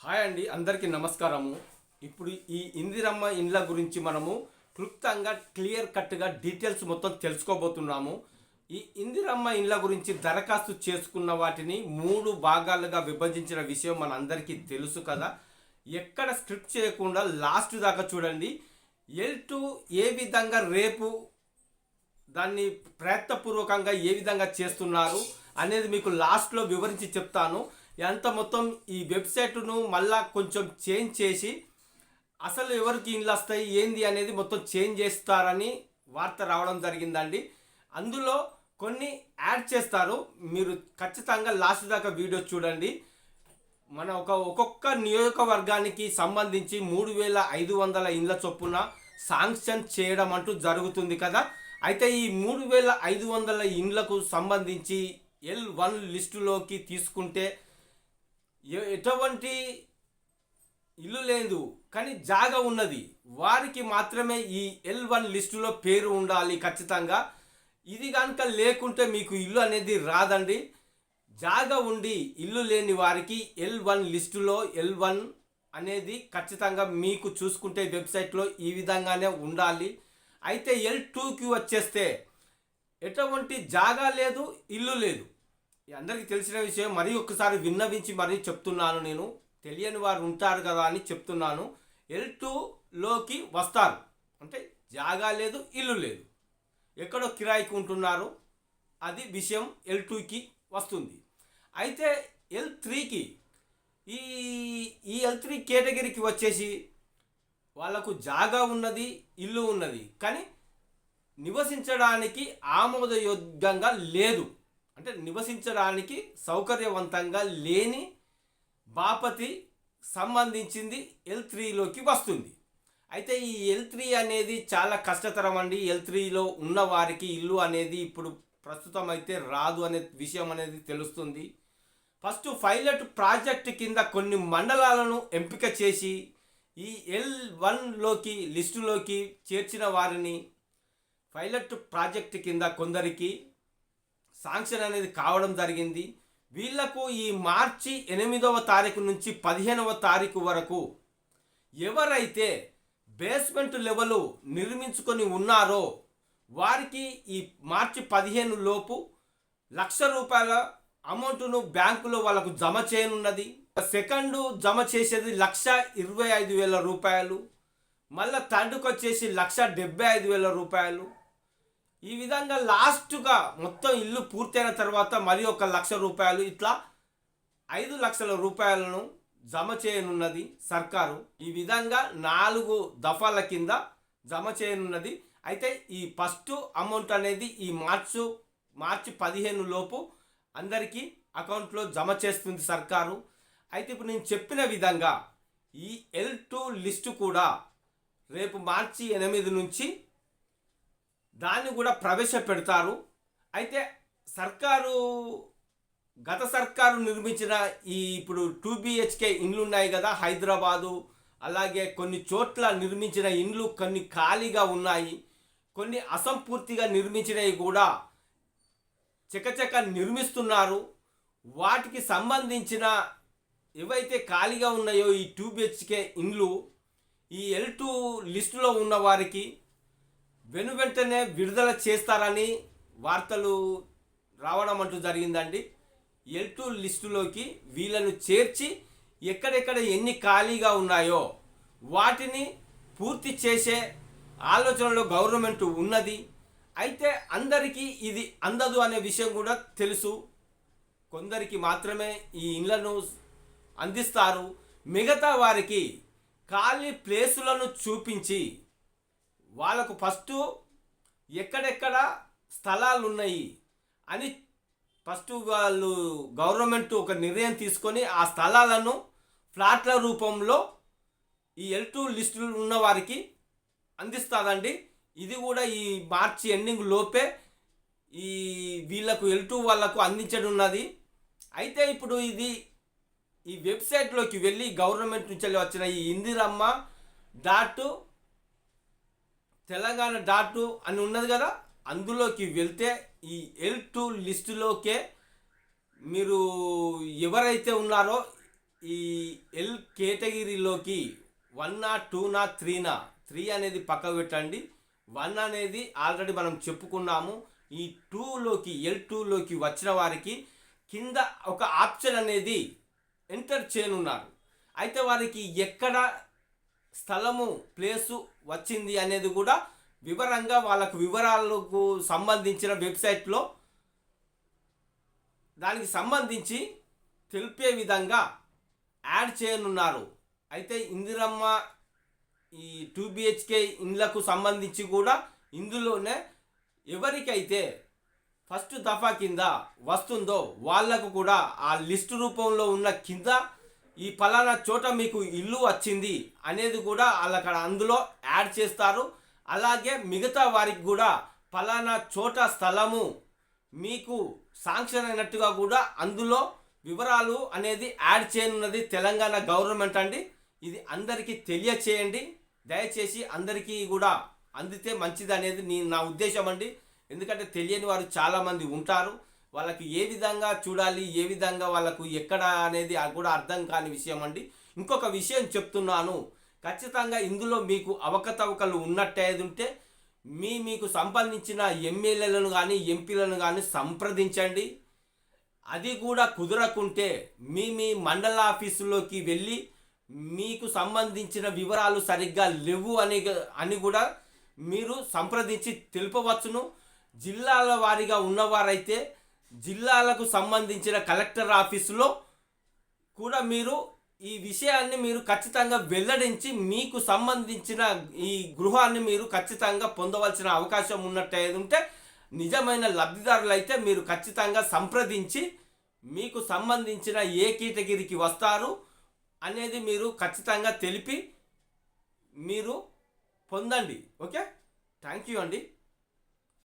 Hi అండి అందరికీ నమస్కారము. ఇప్పుడు ఈ ఇందిరమ్మ ఇండ్ల గురించి మనము క్లుప్తంగా క్లియర్ కట్గా డీటెయిల్స్ మొత్తం తెలుసుకోబోతున్నాము. ఈ ఇందిరమ్మ ఇండ్ల గురించి దరఖాస్తు చేసుకున్న వాటిని మూడు భాగాలుగా విభజించిన విషయం మన అందరికీ తెలుసు కదా. ఎక్కడ స్క్రిప్ట్ చేయకుండా లాస్ట్ దాకా చూడండి. ఎల్ టు ఏ విధంగా రేపు దాన్ని ప్రయత్నపూర్వకంగా ఏ విధంగా చేస్తున్నారు అనేది మీకు లాస్ట్లో వివరించి చెప్తాను. ఎంత మొత్తం ఈ వెబ్సైట్ను మళ్ళా కొంచెం చేంజ్ చేసి అసలు ఎవరికి ఇండ్లు వస్తాయి ఏంది అనేది మొత్తం చేంజ్ చేస్తారని వార్త రావడం జరిగిందండి. అందులో కొన్ని యాడ్ చేస్తారు. మీరు ఖచ్చితంగా లాస్ట్ దాకా వీడియో చూడండి. మన ఒక ఒక్కొక్క నియోజకవర్గానికి సంబంధించి మూడు వేల ఐదు వందల ఇండ్ల చొప్పున శాంక్షన్ చేయడం అంటూ జరుగుతుంది కదా. అయితే ఈ మూడు వేల ఐదు వందల ఇండ్లకు సంబంధించి ఎల్ వన్ లిస్టులోకి తీసుకుంటే ఎటువంటి ఇల్లు లేదు కానీ జాగా ఉన్నది. వారికి మాత్రమే ఈ ఎల్ వన్ లిస్టులో పేరు ఉండాలి ఖచ్చితంగా. ఇది కనుక లేకుంటే మీకు ఇల్లు అనేది రాదండి. జాగా ఉండి ఇల్లు లేని వారికి ఎల్ వన్ లిస్టులో ఎల్ వన్ అనేది ఖచ్చితంగా మీకు చూసుకుంటే వెబ్సైట్లో ఈ విధంగానే ఉండాలి. అయితే ఎల్ టూకి వచ్చేస్తే ఎటువంటి జాగా లేదు ఇల్లు లేదు. అందరికీ తెలిసిన విషయం మరీ ఒక్కసారి విన్నవించి మరీ చెప్తున్నాను నేను. తెలియని వారు ఉంటారు కదా అని చెప్తున్నాను. ఎల్ టూలోకి వస్తారు. అంటే జాగా లేదు ఇల్లు లేదు. ఎక్కడో కిరాయికి ఉంటున్నారు. అది విషయం ఎల్ టూకి వస్తుంది. అయితే ఎల్ త్రీకి ఈ ఈ ఎల్ త్రీ కేటగిరీకి వచ్చేసి వాళ్ళకు జాగా ఉన్నది ఇల్లు ఉన్నది. కానీ నివసించడానికి ఆమోదయోగ్యంగా లేదు. అంటే నివసించడానికి సౌకర్యవంతంగా లేని బాపతి సంబంధించింది ఎల్ త్రీలోకి వస్తుంది. అయితే ఈ ఎల్ త్రీ అనేది చాలా కష్టతరం అండి. ఎల్ త్రీలో ఉన్న వారికి ఇల్లు అనేది ఇప్పుడు ప్రస్తుతం అయితే రాదు అనే విషయం అనేది తెలుస్తుంది. ఫస్ట్ పైలట్ ప్రాజెక్ట్ కింద కొన్ని మండలాలను ఎంపిక చేసి ఈ ఎల్ వన్లోకి లిస్టులోకి చేర్చిన వారిని పైలట్ ప్రాజెక్ట్ కింద కొందరికి శాంక్షన్ అనేది కావడం జరిగింది. వీళ్ళకు ఈ మార్చి ఎనిమిదవ తారీఖు నుంచి పదిహేనవ తారీఖు వరకు ఎవరైతే బేస్మెంట్ లెవెల్ నిర్మించుకొని ఉన్నారో వారికి ఈ మార్చి పదిహేను లోపు లక్ష రూపాయల అమౌంట్ను బ్యాంకులో వాళ్ళకు జమ చేయనున్నది. సెకండ్ జమ చేసేది లక్ష ఇరవై ఐదు వేల రూపాయలు. మళ్ళీ థర్డ్కి వచ్చేసి లక్ష డెబ్బై ఐదు వేల రూపాయలు. ఈ విధంగా లాస్ట్గా మొత్తం ఇల్లు పూర్తయిన తర్వాత మరి ఒక లక్ష రూపాయలు ఇట్లా ఐదు లక్షల రూపాయలను జమ చేయనున్నది సర్కారు. ఈ విధంగా నాలుగు దఫాల కింద జమ చేయనున్నది. అయితే ఈ ఫస్ట్ అమౌంట్ అనేది ఈ మార్చు మార్చి పదిహేను లోపు అందరికీ అకౌంట్లో జమ చేస్తుంది సర్కారు. అయితే ఇప్పుడు నేను చెప్పిన విధంగా ఈ ఎల్ టూ లిస్టు కూడా రేపు మార్చి ఎనిమిది నుంచి దాన్ని కూడా ప్రవేశపెడతారు. అయితే సర్కారు గత సర్కారు నిర్మించిన ఈ ఇప్పుడు టూ బిహెచ్కే ఇండ్లు ఉన్నాయి కదా హైదరాబాదు అలాగే కొన్ని చోట్ల నిర్మించిన ఇండ్లు కొన్ని ఖాళీగా ఉన్నాయి. కొన్ని అసంపూర్తిగా నిర్మించినవి కూడా చకచక నిర్మిస్తున్నారు. వాటికి సంబంధించిన ఏవైతే ఖాళీగా ఉన్నాయో ఈ టూ బిహెచ్కే ఇండ్లు ఈ ఎల్ టూ లిస్టులో ఉన్న వారికి వెను వెంటనే విడుదల చేస్తారని వార్తలు రావడం అంటూ జరిగిందండి. ఎల్ టూ లిస్టులోకి వీళ్ళను చేర్చి ఎక్కడెక్కడ ఎన్ని ఖాళీగా ఉన్నాయో వాటిని పూర్తి చేసే ఆలోచనలో గవర్నమెంట్ ఉన్నది. అయితే అందరికీ ఇది అందదు అనే విషయం కూడా తెలుసు. కొందరికి మాత్రమే ఈ ఇండ్లను అందిస్తారు. మిగతా వారికి ఖాళీ ప్లేసులను చూపించి వాళ్ళకు ఫస్ట్ ఎక్కడెక్కడ స్థలాలు ఉన్నాయి అని ఫస్ట్ వాళ్ళు గవర్నమెంట్ ఒక నిర్ణయం తీసుకొని ఆ స్థలాలను ఫ్లాట్ల రూపంలో ఈ ఎల్ టూ లిస్టులు ఉన్న వారికి అందిస్తుందండి. ఇది కూడా ఈ మార్చి ఎండింగ్ లోపే ఈ వీళ్ళకు ఎల్ టూ వాళ్ళకు ఉన్నది అయితే ఇప్పుడు ఇది ఈ వెబ్సైట్లోకి వెళ్ళి గవర్నమెంట్ నుంచి వచ్చిన ఈ ఇందిరమ్మ డాట్ తెలంగాణ డాట్ అని ఉన్నది కదా అందులోకి వెళ్తే ఈ ఎల్ టూ లిస్టులోకే మీరు ఎవరైతే ఉన్నారో ఈ ఎల్ కేటగిరీలోకి వన్ నా టూ నా త్రీ నా త్రీ అనేది పక్కకు పెట్టండి. వన్ అనేది ఆల్రెడీ మనం చెప్పుకున్నాము. ఈ టూలోకి ఎల్ టూలోకి వచ్చిన వారికి కింద ఒక ఆప్షన్ అనేది ఎంటర్ చేయనున్నారు. అయితే వారికి ఎక్కడ స్థలము ప్లేసు వచ్చింది అనేది కూడా వివరంగా వాళ్ళకు వివరాలకు సంబంధించిన వెబ్సైట్లో దానికి సంబంధించి తెలిపే విధంగా యాడ్ చేయనున్నారు. అయితే ఇందిరమ్మ ఈ టూ బిహెచ్కే ఇండ్లకు సంబంధించి కూడా ఇందులోనే ఎవరికైతే ఫస్ట్ దఫా కింద వస్తుందో వాళ్ళకు కూడా ఆ లిస్ట్ రూపంలో ఉన్న కింద ఈ ఫలానా చోట మీకు ఇల్లు వచ్చింది అనేది కూడా వాళ్ళు అక్కడ అందులో యాడ్ చేస్తారు. అలాగే మిగతా వారికి కూడా ఫలానా చోట స్థలము మీకు శాంక్షన్ అయినట్టుగా కూడా అందులో వివరాలు అనేది యాడ్ చేయనున్నది తెలంగాణ గవర్నమెంట్ అండి. ఇది అందరికీ తెలియచేయండి. దయచేసి అందరికీ కూడా అందితే మంచిది అనేది నీ నా ఉద్దేశం అండి ఎందుకంటే తెలియని వారు చాలామంది ఉంటారు. వాళ్ళకి ఏ విధంగా చూడాలి ఏ విధంగా వాళ్ళకు ఎక్కడ అనేది అది కూడా అర్థం కాని విషయం అండి. ఇంకొక విషయం చెప్తున్నాను. ఖచ్చితంగా ఇందులో మీకు అవకతవకలు ఉన్నట్టేది ఉంటే మీ మీకు సంబంధించిన ఎమ్మెల్యేలను కానీ ఎంపీలను కానీ సంప్రదించండి. అది కూడా కుదరకుంటే మీ మీ మండల ఆఫీసులోకి వెళ్ళి మీకు సంబంధించిన వివరాలు సరిగ్గా లేవు అని అని కూడా మీరు సంప్రదించి తెలుపవచ్చును. జిల్లాల వారీగా ఉన్నవారైతే జిల్లాలకు సంబంధించిన కలెక్టర్ ఆఫీసులో కూడా మీరు ఈ విషయాన్ని మీరు ఖచ్చితంగా వెల్లడించి మీకు సంబంధించిన ఈ గృహాన్ని మీరు ఖచ్చితంగా పొందవలసిన అవకాశం ఉన్నట్టు ఉంటే నిజమైన లబ్ధిదారులు అయితే మీరు ఖచ్చితంగా సంప్రదించి మీకు సంబంధించిన ఏ కేటగిరికి వస్తారు అనేది మీరు ఖచ్చితంగా తెలిపి మీరు పొందండి. ఓకే? థ్యాంక్ యూ అండి.